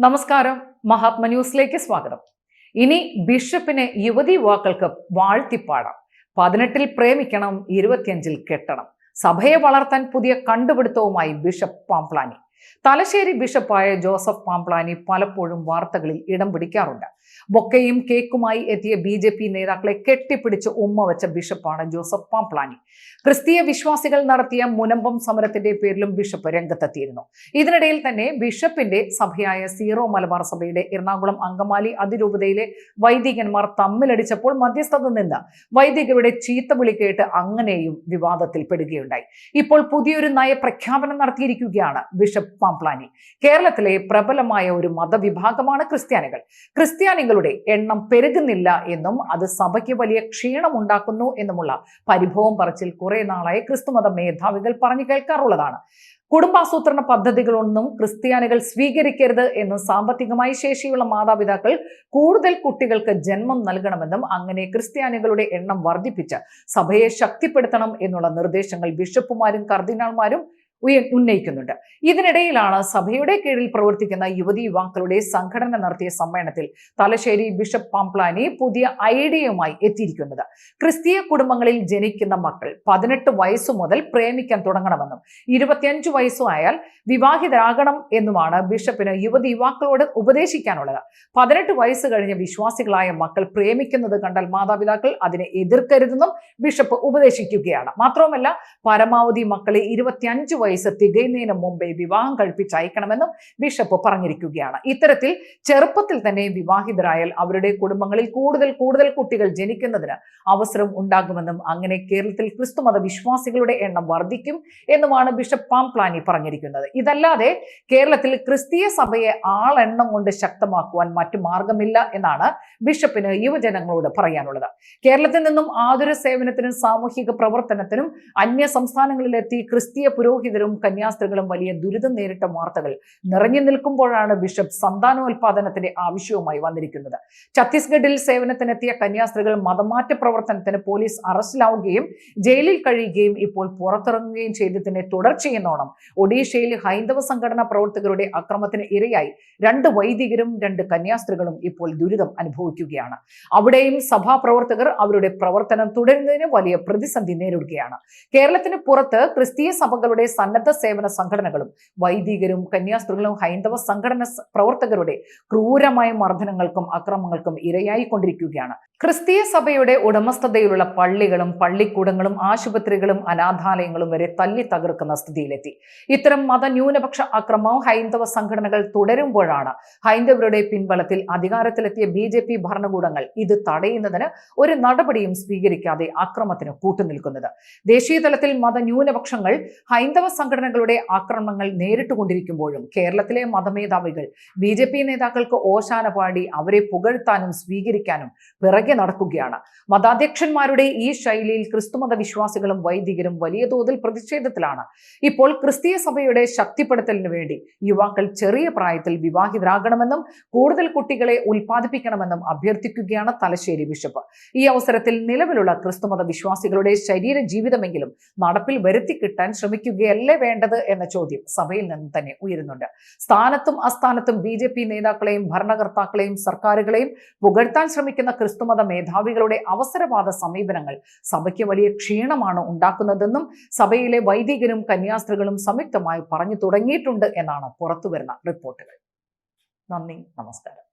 നമസ്കാരം. മഹാത്മ ന്യൂസിലേക്ക് സ്വാഗതം. ഇനി ബിഷപ്പിനെ യുവതി യുവാക്കൾക്ക് വാഴ്ത്തിപ്പാടാം. പതിനെട്ടിൽ പ്രേമിക്കണം ഇരുപത്തിയഞ്ചിൽ കെട്ടണം. സഭയെ വളർത്താൻ പുതിയ കണ്ടുപിടുത്തവുമായി ബിഷപ്പ് പാംപ്ലാനി. തലശ്ശേരി ബിഷപ്പായ ജോസഫ് പാംപ്ലാനി പലപ്പോഴും വാർത്തകളിൽ ഇടം പിടിക്കാറുണ്ട്. ബൊക്കയും കേക്കുമായി എത്തിയ ബി ജെ പി നേതാക്കളെ കെട്ടിപ്പിടിച്ച് ഉമ്മ വെച്ച ബിഷപ്പാണ് ജോസഫ് പാംപ്ലാനി ക്രിസ്തീയ വിശ്വാസികൾ നടത്തിയ മുനമ്പം സമരത്തിന്റെ പേരിലും ബിഷപ്പ് രംഗത്തെത്തിയിരുന്നു. ഇതിനിടയിൽ തന്നെ ബിഷപ്പിന്റെ സഭയായ സീറോ മലബാർ സഭയുടെ എറണാകുളം അങ്കമാലി അതിരൂപതയിലെ വൈദികന്മാർ തമ്മിലടിച്ചപ്പോൾ മധ്യസ്ഥത നിന്ന് വൈദികരുടെ ചീത്ത വിളി കേട്ട് അങ്ങനെയും വിവാദത്തിൽ പെടുകയുണ്ടായി ഇപ്പോൾ പുതിയൊരു നയപ്രഖ്യാപനം നടത്തിയിരിക്കുകയാണ് ബിഷപ്പ് പാംപ്ലാനി. കേരളത്തിലെ പ്രബലമായ ഒരു മതവിഭാഗമാണ് ക്രിസ്ത്യാനികൾ. ക്രിസ്ത്യാനികളുടെ എണ്ണം പെരുകുന്നില്ല എന്നും അത് സഭയ്ക്ക് വലിയ ക്ഷീണം ഉണ്ടാക്കുന്നു എന്നുമുള്ള പരിഭവം പറച്ചിൽ കുറെ നാളായി ക്രിസ്തുമത മേധാവികൾ പറഞ്ഞു കേൾക്കാറുള്ളതാണ്. കുടുംബാസൂത്രണ പദ്ധതികളൊന്നും ക്രിസ്ത്യാനികൾ സ്വീകരിക്കരുത് എന്ന് സാമ്പത്തികമായി ശേഷിയുള്ള മാതാപിതാക്കൾ കൂടുതൽ കുട്ടികൾക്ക് ജന്മം നൽകണമെന്നും അങ്ങനെ ക്രിസ്ത്യാനികളുടെ എണ്ണം വർദ്ധിപ്പിച്ച് സഭയെ ശക്തിപ്പെടുത്തണം എന്നുള്ള നിർദ്ദേശങ്ങൾ ബിഷപ്പുമാരും കർദിനാൾമാരും ഉന്നയിക്കുന്നുണ്ട്. ഇതിനിടയിലാണ് സഭയുടെ കീഴിൽ പ്രവർത്തിക്കുന്ന യുവതി യുവാക്കളുടെ സംഘടന നടത്തിയ സമ്മേളനത്തിൽ തലശ്ശേരി ബിഷപ്പ് പാംപ്ലാനി പുതിയ ഐഡിയയുമായി എത്തിയിരിക്കുന്നത്. ക്രിസ്തീയ കുടുംബങ്ങളിൽ ജനിക്കുന്ന മക്കൾ പതിനെട്ട് വയസ്സു മുതൽ പ്രേമിക്കാൻ തുടങ്ങണമെന്നും ഇരുപത്തിയഞ്ചു വയസ്സുമായാൽ വിവാഹിതരാകണം എന്നുമാണ് ബിഷപ്പിന് യുവതി യുവാക്കളോട് ഉപദേശിക്കാനുള്ളത്. പതിനെട്ട് വയസ്സ് കഴിഞ്ഞ വിശ്വാസികളായ മക്കൾ പ്രേമിക്കുന്നത് കണ്ടാൽ മാതാപിതാക്കൾ അതിനെ എതിർക്കരുതെന്നും ബിഷപ്പ് ഉപദേശിക്കുകയാണ്. മാത്രവുമല്ല പരമാവധി മക്കളെ ഇരുപത്തിയഞ്ച് വയസ്സ് തികയുന്നതിന് മുമ്പേ വിവാഹം കഴിപ്പിച്ച് അയക്കണമെന്നും ബിഷപ്പ് പറഞ്ഞിരിക്കുകയാണ്. ഇത്തരത്തിൽ ചെറുപ്പത്തിൽ തന്നെ വിവാഹിതരായാൽ അവരുടെ കുടുംബങ്ങളിൽ കൂടുതൽ കൂടുതൽ കുട്ടികൾ ജനിക്കുന്നതിന് അവസരം ഉണ്ടാകുമെന്നും അങ്ങനെ കേരളത്തിൽ ക്രിസ്തുമത വിശ്വാസികളുടെ എണ്ണം വർദ്ധിക്കും എന്നുമാണ് ബിഷപ്പ് പാംപ്ലാനി പറഞ്ഞിരിക്കുന്നത്. ഇതല്ലാതെ കേരളത്തിൽ ക്രിസ്തീയ സഭയെ ആളെണ്ണം കൊണ്ട് ശക്തമാക്കുവാൻ മറ്റു മാർഗമില്ല എന്നാണ് ബിഷപ്പിന് യുവജനങ്ങളോട് പറയാനുള്ളത്. കേരളത്തിൽ നിന്നും ആതുര സേവനത്തിനും സാമൂഹിക പ്രവർത്തനത്തിനും അന്യ സംസ്ഥാനങ്ങളിലെത്തി ക്രിസ്തീയ പുരോഹിതരും കന്യാസ്ത്രീകളും വലിയ ദുരിതം നേരിട്ട വാർത്തകൾ നിറഞ്ഞു നിൽക്കുമ്പോഴാണ് ബിഷപ്പ് സന്താനോൽപാദനത്തിന്റെ ആവശ്യവുമായി വന്നിരിക്കുന്നത്. ഛത്തീസ്ഗഡിൽ സേവനത്തിനെത്തിയ കന്യാസ്ത്രീകൾ മതമാറ്റ പ്രവർത്തനത്തിന് പോലീസ് അറസ്റ്റിലാവുകയും ജയിലിൽ കഴിയുകയും ഇപ്പോൾ പുറത്തിറങ്ങുകയും ചെയ്തതിനെ തുടർച്ചയെന്നോണം ഒഡീഷയിൽ ഹൈന്ദവ സംഘടനാ പ്രവർത്തകരുടെ അക്രമത്തിന് ഇരയായി രണ്ട് വൈദികരും രണ്ട് കന്യാസ്ത്രീകളും ഇപ്പോൾ ദുരിതം അനുഭവിക്കുകയാണ്. അവിടെയും സഭാ പ്രവർത്തകർ അവരുടെ പ്രവർത്തനം തുടരുന്നതിന് വലിയ പ്രതിസന്ധി നേരിടുകയാണ്. കേരളത്തിന് പുറത്ത് ക്രിസ്തീയ സഭകളുടെ സന്നദ്ധ സേവന സംഘടനകളും വൈദികരും കന്യാസ്ത്രീകളും ഹൈന്ദവ സംഘടന പ്രവർത്തകരുടെ ക്രൂരമായ മർദ്ദനങ്ങൾക്കും അക്രമങ്ങൾക്കും ഇരയായിക്കൊണ്ടിരിക്കുകയാണ്. ക്രിസ്തീയ സഭയുടെ ഉടമസ്ഥതയിലുള്ള പള്ളികളും പള്ളിക്കൂടങ്ങളും ആശുപത്രികളും അനാഥാലയങ്ങളും വരെ തല്ലി തകർക്കുന്ന സ്ഥിതിയിലെത്തി. ഇത്തരം മതന്യൂനപക്ഷ അക്രമവും ഹൈന്ദവ സംഘടനകൾ തുടരുമ്പോഴാണ് ഹൈന്ദവരുടെ പിൻബലത്തിൽ അധികാരത്തിലെത്തിയ ബി ജെ പി ഭരണകൂടങ്ങൾ ഇത് തടയുന്നതിന് ഒരു നടപടിയും സ്വീകരിക്കാതെ അക്രമത്തിന് കൂട്ടുനിൽക്കുന്നത്. ദേശീയ തലത്തിൽ മതന്യൂനപക്ഷങ്ങൾ ഹൈന്ദവ സംഘടനകളുടെ ആക്രമണങ്ങൾ നേരിട്ടുകൊണ്ടിരിക്കുമ്പോഴും കേരളത്തിലെ മതമേധാവികൾ ബി ജെ പി നേതാക്കൾക്ക് ഓശാന പാടി അവരെ പുകഴ്ത്താനും സ്വീകരിക്കാനും പിറകെ നടക്കുകയാണ്. മതാധ്യക്ഷന്മാരുടെ ഈ ശൈലിയിൽ ക്രിസ്തുമത വിശ്വാസികളും വൈദികരും വലിയ തോതിൽ പ്രതിഷേധത്തിലാണ്. ഇപ്പോൾ ക്രിസ്തീയ സഭയുടെ ശക്തിപ്പെടുത്തലിന് വേണ്ടി യുവാക്കൾ ചെറിയ പ്രായത്തിൽ വിവാഹിതരാകണമെന്നും കൂടുതൽ കുട്ടികളെ ഉൽപ്പാദിപ്പിക്കണമെന്നും അഭ്യർത്ഥിക്കുകയാണ് തലശ്ശേരി ബിഷപ്പ്. ഈ അവസരത്തിൽ നിലവിലുള്ള ക്രിസ്തുമത വിശ്വാസികളുടെ ശരീര ജീവിതമെങ്കിലും നടപ്പിൽ വരുത്തി കിട്ടാൻ ശ്രമിക്കുകയല്ലേ വേണ്ടത് എന്ന ചോദ്യം സഭയിൽ നിന്ന് തന്നെ ഉയരുന്നുണ്ട്. സ്ഥാനത്തും അസ്ഥാനത്തും ബി ജെ പി നേതാക്കളെയും ഭരണകർത്താക്കളെയും സർക്കാരുകളെയും പുകഴ്ത്താൻ ശ്രമിക്കുന്ന ക്രിസ്തുമത മേധാവികളുടെ അവസരവാദ സമീപനങ്ങൾ സഭയ്ക്ക് വലിയ ക്ഷീണമാണ് ഉണ്ടാക്കുന്നതെന്നും സഭയിലെ വൈദികരും കന്യാസ്ത്രീകളും സംയുക്തമായി പറഞ്ഞു തുടങ്ങിയിട്ടുണ്ട് എന്നാണ് പുറത്തുവരുന്ന റിപ്പോർട്ടുകൾ. നന്ദി നമസ്കാരം.